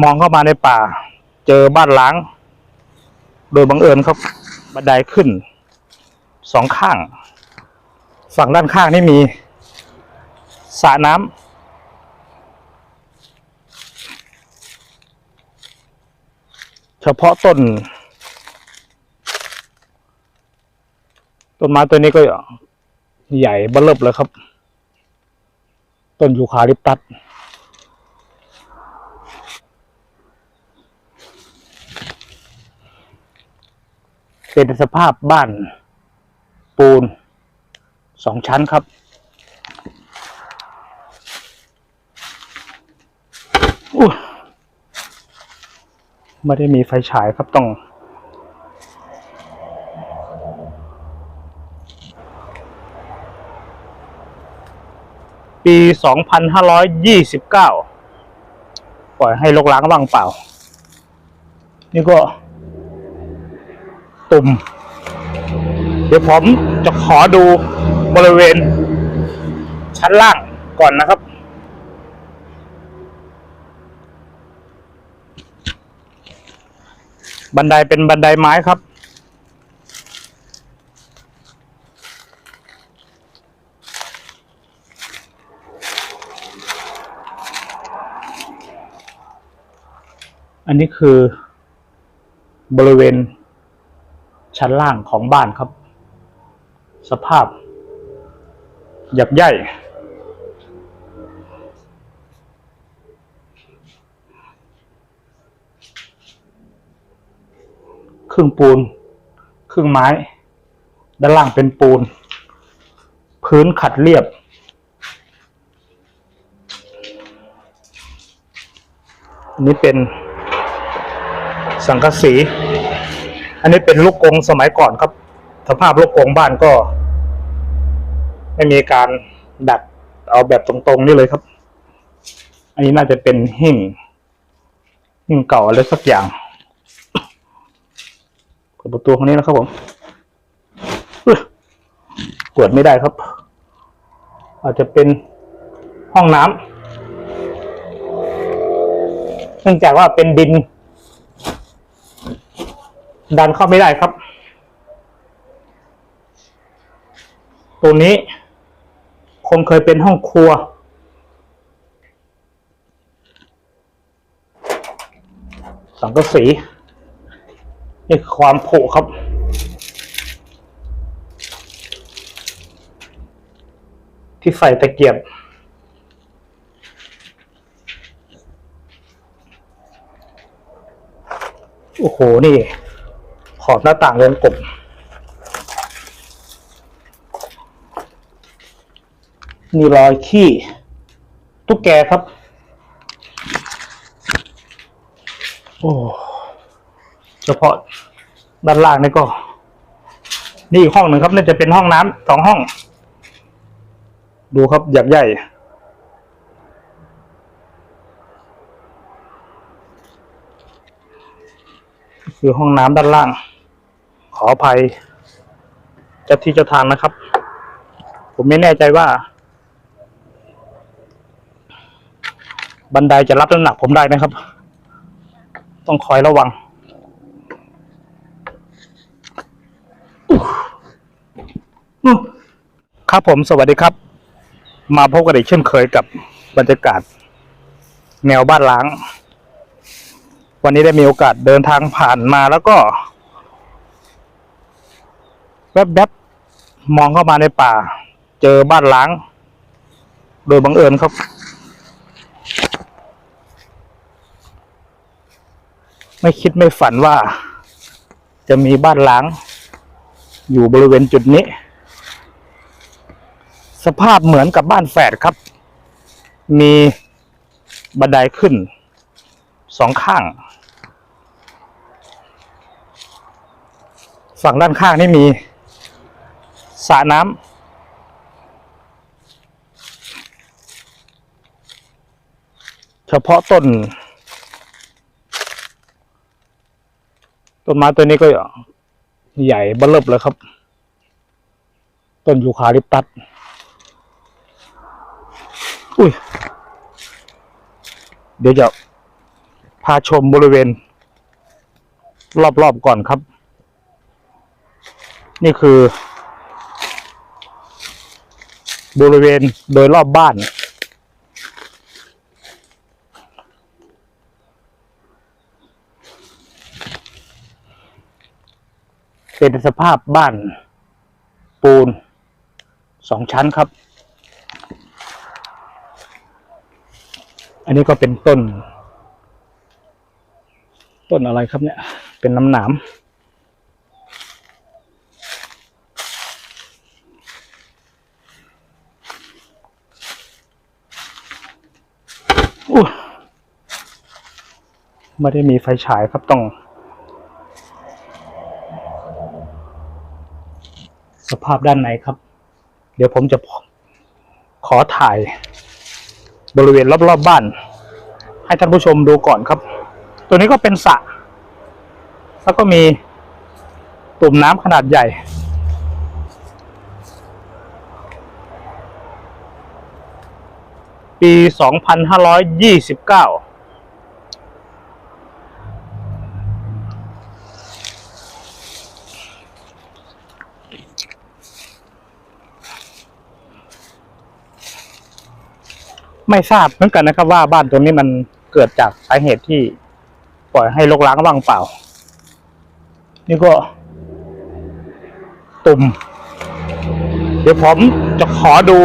มองเข้ามาในป่า เจอบ้านล้าง โดยบังเอิญครับบันไดขึ้นสองข้าง ฝั่งด้านข้างนี่มีสระน้ำเฉพาะต้น ต้นไม้ตัวนี้ก็ใหญ่เบลบเลยครับ ต้นยูคาลิปตัส เป็นสภาพบ้านปูนสองชั้นครับ ไม่ได้มีไฟฉายครับต้อง ปี 2529 ปล่อยให้ลกล้างว่างเปล่า นี่ก็ ตุ่ม เดี๋ยวผมจะขอดูบริเวณ ชั้นล่างก่อนนะครับ บันไดเป็นบันไดไม้ครับอันนี้คือบริเวณ ชั้นล่างของบ้านครับ สภาพ หยักใหญ่ครึ่งปูน ครึ่งไม้ ด้านล่างเป็นปูน พื้นขัดเรียบนนี้เป็นสังกะสี อันนี้เป็นลูกกงสมัยก่อนครับ สภาพลูกกงบ้านก็ ไม่มีการดัดเอาแบบตรงๆนี่เลยครับ อันนี้น่าจะเป็นหิ่งหิ่งเก่าอะไรสักอย่างเปิดประตูข้างนี้นะครับผมอุ๊ยกวดไม่ได้ครับ อาจจะเป็นห้องน้ำเนื่องจากว่าเป็นดิน ดันเข้าไม่ได้ครับ ตรงนี้คงเคยเป็นห้องครัว สังกะสีนี่ความผุครับที่ใส่ตะเกียบ โอ้โห นี่ อบหน้าต่างวงกบนี่รอยขี้ตุ๊กแกครับ โอ้เฉพาะด้านล่างนี่ก็ นี่อีกห้องหนึ่งครับน่าจะเป็นห้องน้ำสองห้อง ดูครับอยากใหญ่คือห้องน้ำด้านล่าง ขออภัยเจ้าที่เจ้าทางนะครับ ผมไม่แน่ใจว่า บันไดจะรับน้ำหนักผมได้นะครับ ต้องคอยระวังครับผมสวัสดีครับ มาพบกันอีกเช่นเคยกับบรรยากาศ แนวบ้านล้าง วันนี้ได้มีโอกาสเดินทางผ่านมาแล้วก็ แวบๆมองเข้ามาในป่า เจอบ้านล้าง โดยบังเอิญครับ ไม่คิดไม่ฝันว่า จะมีบ้านล้าง อยู่บริเวณจุดนี้ สภาพเหมือนกับบ้านแฝดครับ มีบันไดขึ้นสองข้าง ฝั่งด้านข้างนี่มี สระน้ำเฉพาะต้น ต้นไม้ตัวนี้ก็ใหญ่เบลบเลยครับ ต้นยูคาลิปตัส อุ้ย เดี๋ยวจะพาชมบริเวณ รอบๆก่อนครับ นี่คือ บริเวณโดยรอบบ้าน เป็นสภาพบ้าน ปูนสองชั้นครับ อันนี้ก็เป็นต้น ต้นอะไรครับเนี่ย เป็นน้ำหนาม ไม่ได้มีไฟฉายครับต้อง สภาพด้านในครับ เดี๋ยวผมจะขอถ่าย บริเวณรอบๆบบ้าน ให้ท่านผู้ชมดูก่อนครับ ตัวนี้ก็เป็นสระแล้วก็มีตุ่มน้ำขนาดใหญ่ปี 2529 ไม่ทราบเหมือนกันนะครับ ว่าบ้านตรงนี้มันเกิดจากสาเหตุที่ปล่อยให้รกร้างว่างเปล่า นี่ก็ ตุ่ม เดี๋ยวผมจะขอดู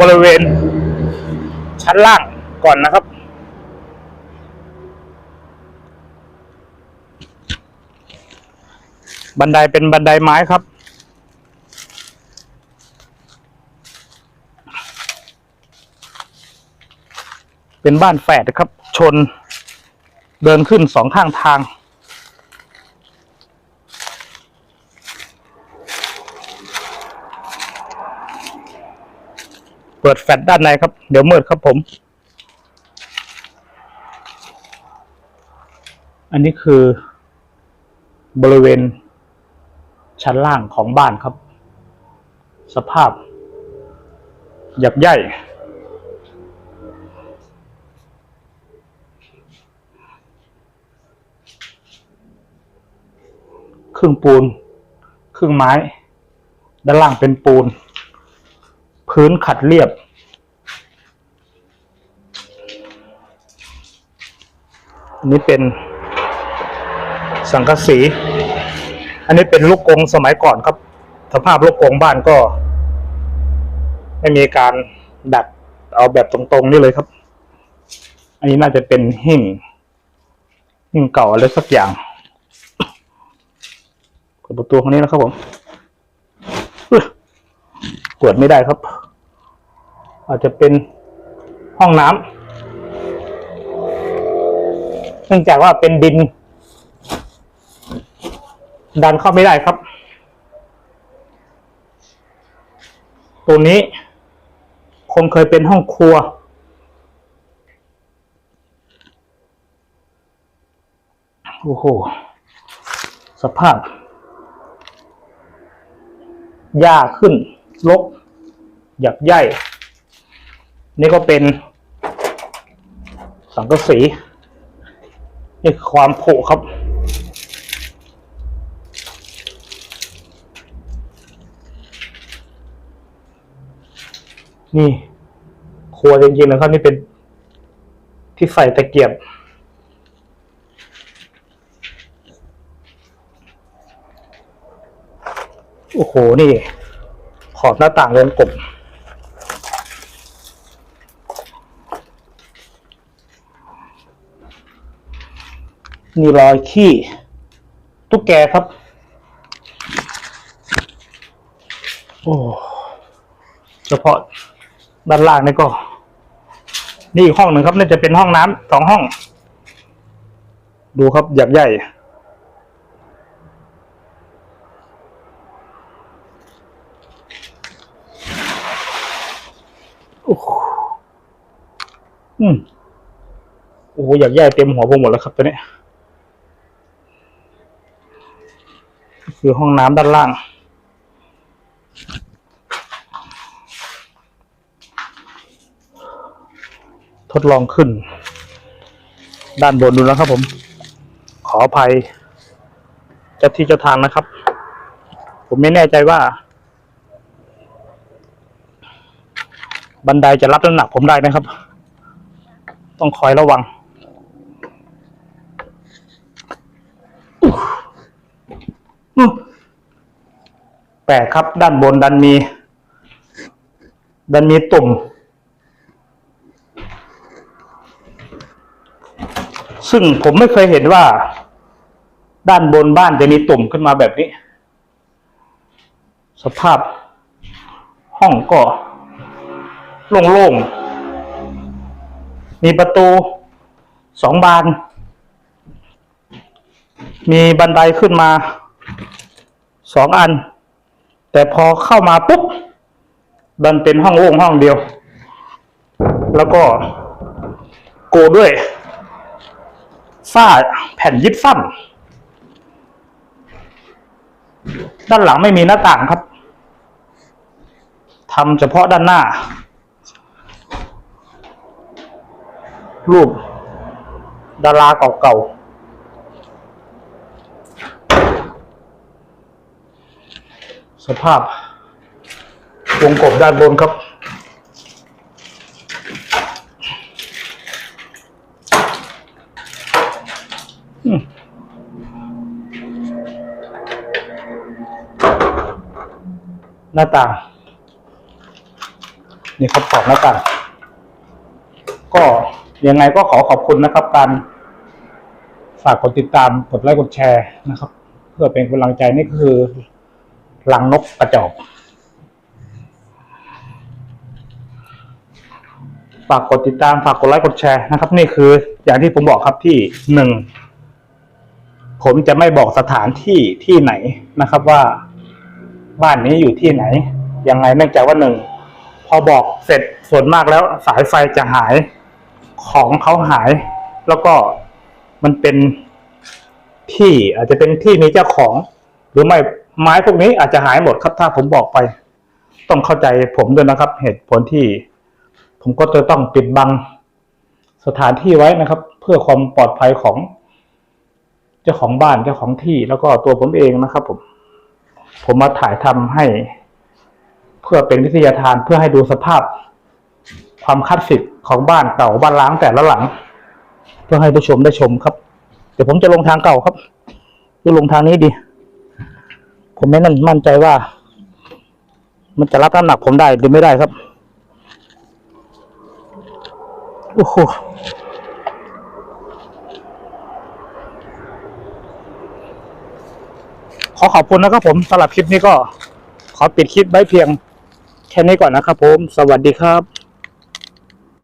บริเวณ ชั้นล่างก่อนนะครับบันไดเป็นบันไดไม้ครับ เป็นบ้านแฝดนะครับ ชนเดินขึ้นสองข้างทาง เปิดแฟลชด้านในครับ เดี๋ยวมืดครับผม อันนี้คือบริเวณ ชั้นล่างของบ้านครับ สภาพหยักใหญ่ รึ่งปูน ครึ่งไม้ ด้านล่างเป็นปูน พื้นขัดเรียบอันนี้เป็นสังกะสี อันนี้เป็นลูกกงสมัยก่อนครับ สภาพลูกกงบ้านก็ ไม่มีการดัดเอาแบบตรงๆนี่เลยครับ อันนี้น่าจะเป็นหิ่งหิ่งเก่าอะไรสักอย่าง เปิดประตูข้างนี้นะครับผมอุ๊ยเปิดไม่ได้ครับ อาจจะเป็นห้องน้ำเนื่องจากว่าเป็นดิน ดันเข้าไม่ได้ครับ ตัวนี้ คงเคยเป็นห้องครัวโอ้โห สภาพ หญ้าขึ้นรกหยักใหญ่นี่ก็เป็น สังกะสีนี่คือความผุครับ นี่ครัวจริงๆนะครับนี่เป็นที่ใส่ตะเกียบ โอ้โห นี่ ขอบหน้าต่างวงกบนี่รอยขี้ตุ๊กแกครับ โอ้เฉพาะด้านล่างนี่ก็ นี่อีกห้องหนึ่งครับน่าจะเป็นห้องน้ำสองห้อง ดูครับอยากใหญ่ อ้โหอืมโอ้โหอยากใหญ่เต็มหัวผมหมดแล้วครับตัวนี้คือห้องน้ำด้านล่าง ทดลองขึ้น ด้านบนดูนะครับผม ขออภัยเจ้าที่เจ้าทางนะครับ ผมไม่แน่ใจว่า บันไดจะรับน้ำหนักผมได้ไหมครับ ต้องคอยระวัง แปลกครับด้านบนดันมี ดันมีตุ่ม ซึ่งผมไม่เคยเห็นว่า ด้านบนบ้านจะมีตุ่มขึ้นมาแบบนี้ สภาพห้องก็ โล่งๆ มีประตูสองบาน มีบันไดขึ้นมาสองอัน แต่พอเข้ามาปุ๊บดันเป็นห้องโล่งห้องเดียว แล้วก็โกด้วยฝ้าแผ่นยิบซ้ำด้านหลังไม่มีหน้าต่างครับทำเฉพาะด้านหน้า รูป ดาราเก่าๆ สภาพ วงกบด้านบนครับหน้าต่าง นี่ครับขอบหน้าต่าง ก็ ยังไงก็ขอขอบคุณนะครับ การฝากกดติดตามกดไลค์กดแชร์นะครับ เพื่อเป็นกำลังใจนี่คือลังนกกระจอกฝากกดติดตามฝากกดไลค์กดแชร์นะครับ นี่คืออย่างที่ผมบอกครับที่หนึ่งผมจะไม่บอกสถานที่ที่ไหนนะครับว่าบ้านนี้อยู่ที่ไหน ยังไงเนื่องจากว่าหนึ่งพอบอกเสร็จส่วนมากแล้วสายไฟจะหาย ของเขาหาย แล้วก็มันเป็นที่อาจจะเป็นที่มีเจ้าของ หรือไม่ไม้พวกนี้อาจจะหายหมดครับถ้าผมบอกไป ต้องเข้าใจผมด้วยนะครับ เหตุผลที่ ผมก็จะต้องปิดบังสถานที่ไว้นะครับ เพื่อความปลอดภัยของ เจ้าของบ้านเจ้าของที่แล้วก็ตัวผมเองนะครับ ผม ผมมาถ่ายทำให้ เพื่อเป็นวิทยาทานเพื่อให้ดูสภาพ ความคลาสสิกของบ้านเก่าบ้านล้างแต่ละหลัง เพื่อให้ผู้ชมได้ชมครับ เดี๋ยวผมจะลงทางเก่าครับหรือลงทางนี้ดี ผมไม่นั่นมั่นใจว่า มันจะรับน้ำหนักผมได้หรือไม่ได้ครับโอ้โหขอขอบคุณนะครับผมสำหรับคลิปนี้ก็ ขอปิดคลิปไว้เพียงแค่นี้ก่อนนะครับผม สวัสดีครับ